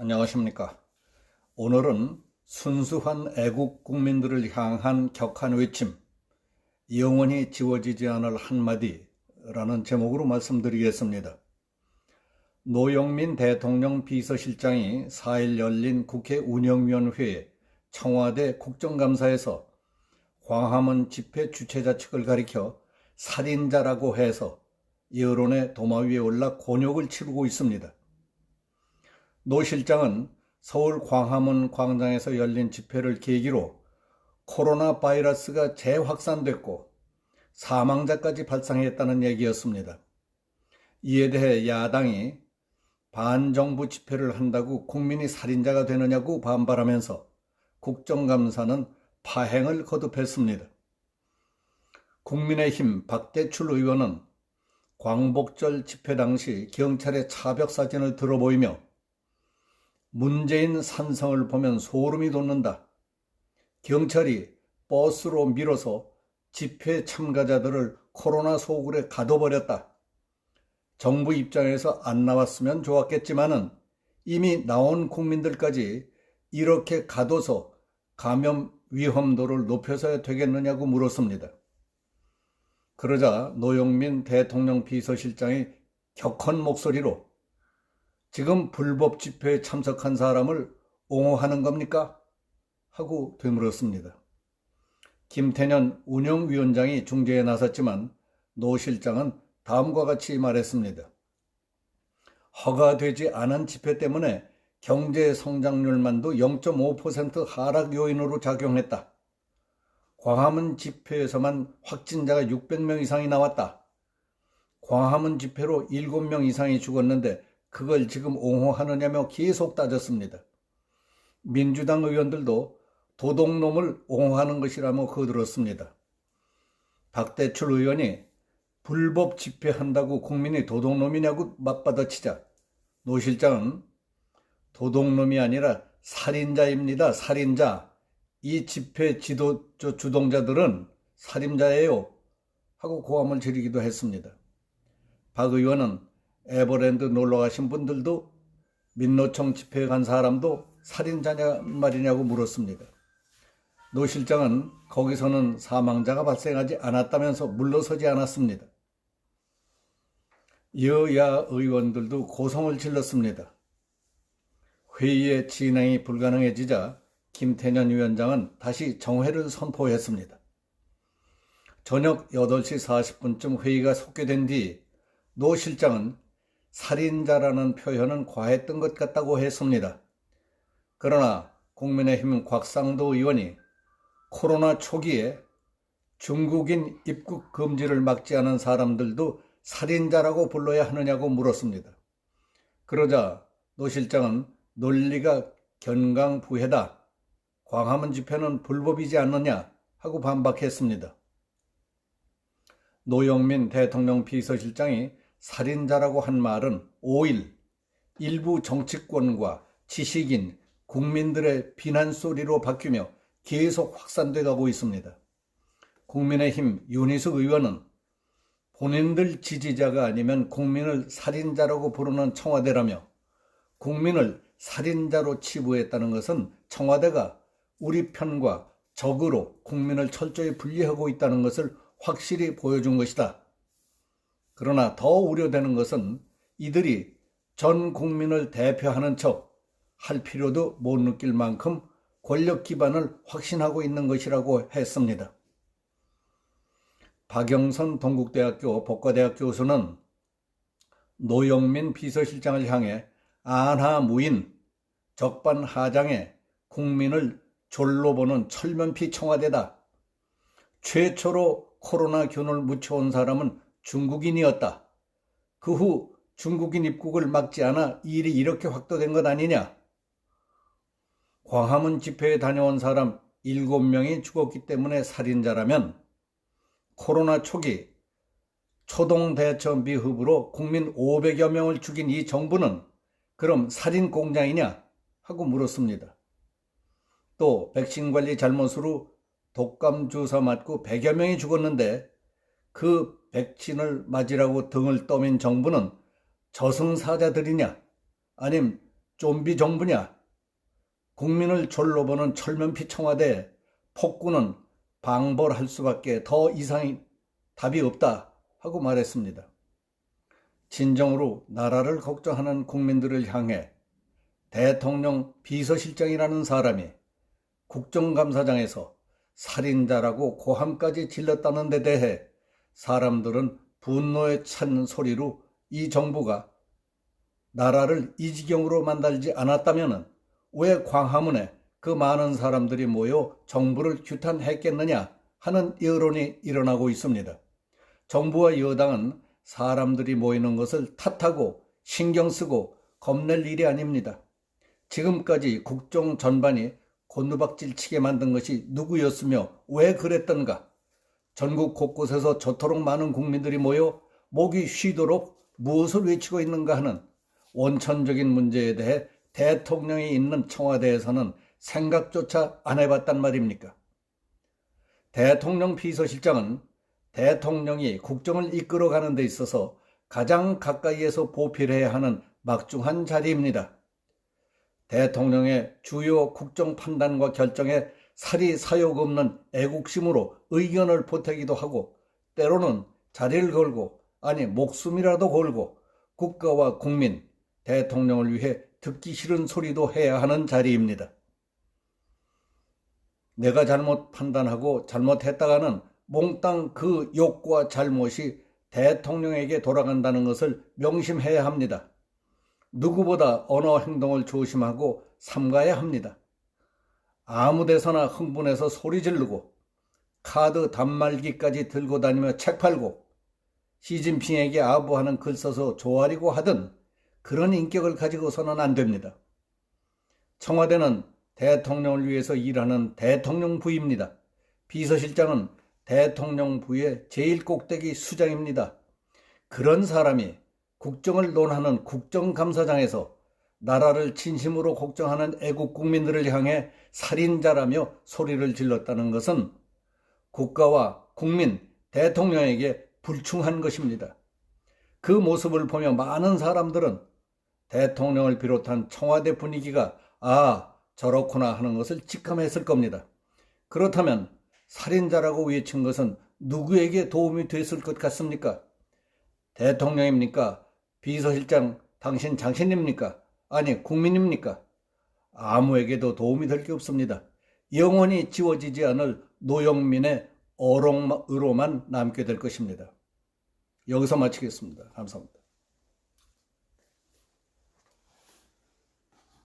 안녕하십니까. 오늘은 순수한 애국 국민들을 향한 격한 외침, 영원히 지워지지 않을 한마디라는 제목으로 말씀드리겠습니다. 노영민 대통령 비서실장이 4일 열린 국회 운영위원회에 청와대 국정감사에서 광화문 집회 주최자 측을 가리켜 살인자라고 해서 여론의 도마 위에 올라 곤욕을 치르고 있습니다. 노 실장은 서울 광화문 광장에서 열린 집회를 계기로 코로나 바이러스가 재확산됐고 사망자까지 발생했다는 얘기였습니다. 이에 대해 야당이 반정부 집회를 한다고 국민이 살인자가 되느냐고 반발하면서 국정감사는 파행을 거듭했습니다. 국민의힘 박대출 의원은 광복절 집회 당시 경찰의 차벽 사진을 들어보이며 문재인 산성을 보면 소름이 돋는다. 경찰이 버스로 밀어서 집회 참가자들을 코로나 소굴에 가둬버렸다. 정부 입장에서 안 나왔으면 좋았겠지만은 이미 나온 국민들까지 이렇게 가둬서 감염 위험도를 높여서야 되겠느냐고 물었습니다. 그러자 노영민 대통령 비서실장이 격한 목소리로 지금 불법 집회에 참석한 사람을 옹호하는 겁니까? 하고 되물었습니다. 김태년 운영위원장이 중재에 나섰지만 노 실장은 다음과 같이 말했습니다. 허가되지 않은 집회 때문에 경제 성장률만도 0.5% 하락 요인으로 작용했다. 광화문 집회에서만 확진자가 600명 이상이 나왔다. 광화문 집회로 7명 이상이 죽었는데 그걸 지금 옹호하느냐며 계속 따졌습니다. 민주당 의원들도 도둑놈을 옹호하는 것이라며 거들었습니다. 박대출 의원이 불법 집회한다고 국민이 도둑놈이냐고 맞받아치자 노 실장은 도둑놈이 아니라 살인자입니다. 살인자. 이 집회 지도 주동자들은 살인자예요. 하고 고함을 지르기도 했습니다. 박 의원은 에버랜드 놀러 가신 분들도 민노총 집회에 간 사람도 살인자냐 말이냐고 물었습니다. 노 실장은 거기서는 사망자가 발생하지 않았다면서 물러서지 않았습니다. 여야 의원들도 고성을 질렀습니다. 회의의 진행이 불가능해지자 김태년 위원장은 다시 정회를 선포했습니다. 저녁 8시 40분쯤 회의가 속개된 뒤 노 실장은 살인자라는 표현은 과했던 것 같다고 했습니다. 그러나 국민의힘 곽상도 의원이 코로나 초기에 중국인 입국 금지를 막지 않은 사람들도 살인자라고 불러야 하느냐고 물었습니다. 그러자 노 실장은 논리가 견강부회다. 광화문 집회는 불법이지 않느냐 하고 반박했습니다. 노영민 대통령 비서실장이 살인자라고 한 말은 5일 일부 정치권과 지식인, 국민들의 비난 소리로 바뀌며 계속 확산돼 가고 있습니다. 국민의힘 윤희숙 의원은 본인들 지지자가 아니면 국민을 살인자라고 부르는 청와대라며 국민을 살인자로 치부했다는 것은 청와대가 우리 편과 적으로 국민을 철저히 분리하고 있다는 것을 확실히 보여준 것이다. 그러나 더 우려되는 것은 이들이 전 국민을 대표하는 척 할 필요도 못 느낄 만큼 권력 기반을 확신하고 있는 것이라고 했습니다. 박영선 동국대학교 복과대학 교수는 노영민 비서실장을 향해 안하무인 적반하장에 국민을 졸로 보는 철면피 청와대다. 최초로 코로나 균을 묻혀온 사람은 중국인이었다. 그 후 중국인 입국을 막지 않아 일이 이렇게 확도된 것 아니냐? 광화문 집회에 다녀온 사람 7명이 죽었기 때문에 살인자라면 코로나 초기 초동 대처 미흡으로 국민 500여 명을 죽인 이 정부는 그럼 살인 공장이냐? 하고 물었습니다. 또 백신 관리 잘못으로 독감 주사 맞고 100여 명이 죽었는데 그 백신을 맞으라고 등을 떠민 정부는 저승사자들이냐? 아님 좀비 정부냐? 국민을 졸로 보는 철면피 청와대 폭군은 방벌할 수밖에 더 이상의 답이 없다 하고 말했습니다. 진정으로 나라를 걱정하는 국민들을 향해 대통령 비서실장이라는 사람이 국정감사장에서 살인자라고 고함까지 질렀다는 데 대해 사람들은 분노에 찬 소리로 이 정부가 나라를 이 지경으로 만들지 않았다면 왜 광화문에 그 많은 사람들이 모여 정부를 규탄했겠느냐 하는 여론이 일어나고 있습니다. 정부와 여당은 사람들이 모이는 것을 탓하고 신경 쓰고 겁낼 일이 아닙니다. 지금까지 국정 전반이 곤두박질 치게 만든 것이 누구였으며 왜 그랬던가? 전국 곳곳에서 저토록 많은 국민들이 모여 목이 쉬도록 무엇을 외치고 있는가 하는 원천적인 문제에 대해 대통령이 있는 청와대에서는 생각조차 안 해봤단 말입니까? 대통령 비서실장은 대통령이 국정을 이끌어가는 데 있어서 가장 가까이에서 보필해야 하는 막중한 자리입니다. 대통령의 주요 국정 판단과 결정에 살이 사욕 없는 애국심으로 의견을 보태기도 하고 때로는 자리를 걸고 아니 목숨이라도 걸고 국가와 국민, 대통령을 위해 듣기 싫은 소리도 해야 하는 자리입니다. 내가 잘못 판단하고 잘못했다가는 몽땅 그 욕과 잘못이 대통령에게 돌아간다는 것을 명심해야 합니다. 누구보다 언어 행동을 조심하고 삼가야 합니다. 아무 데서나 흥분해서 소리 지르고 카드 단말기까지 들고 다니며 책 팔고 시진핑에게 아부하는 글 써서 조아리고 하든 그런 인격을 가지고서는 안 됩니다. 청와대는 대통령을 위해서 일하는 대통령 부입니다. 비서실장은 대통령 부의 제일 꼭대기 수장입니다. 그런 사람이 국정을 논하는 국정감사장에서 나라를 진심으로 걱정하는 애국 국민들을 향해 살인자라며 소리를 질렀다는 것은 국가와 국민, 대통령에게 불충한 것입니다. 그 모습을 보며 많은 사람들은 대통령을 비롯한 청와대 분위기가 아, 저렇구나 하는 것을 직감했을 겁니다. 그렇다면 살인자라고 외친 것은 누구에게 도움이 됐을 것 같습니까? 대통령입니까? 비서실장 당신 장신입니까? 아니 국민입니까? 아무에게도 도움이 될 게 없습니다. 영원히 지워지지 않을 노영민의 어록으로만 남게 될 것입니다. 여기서 마치겠습니다. 감사합니다.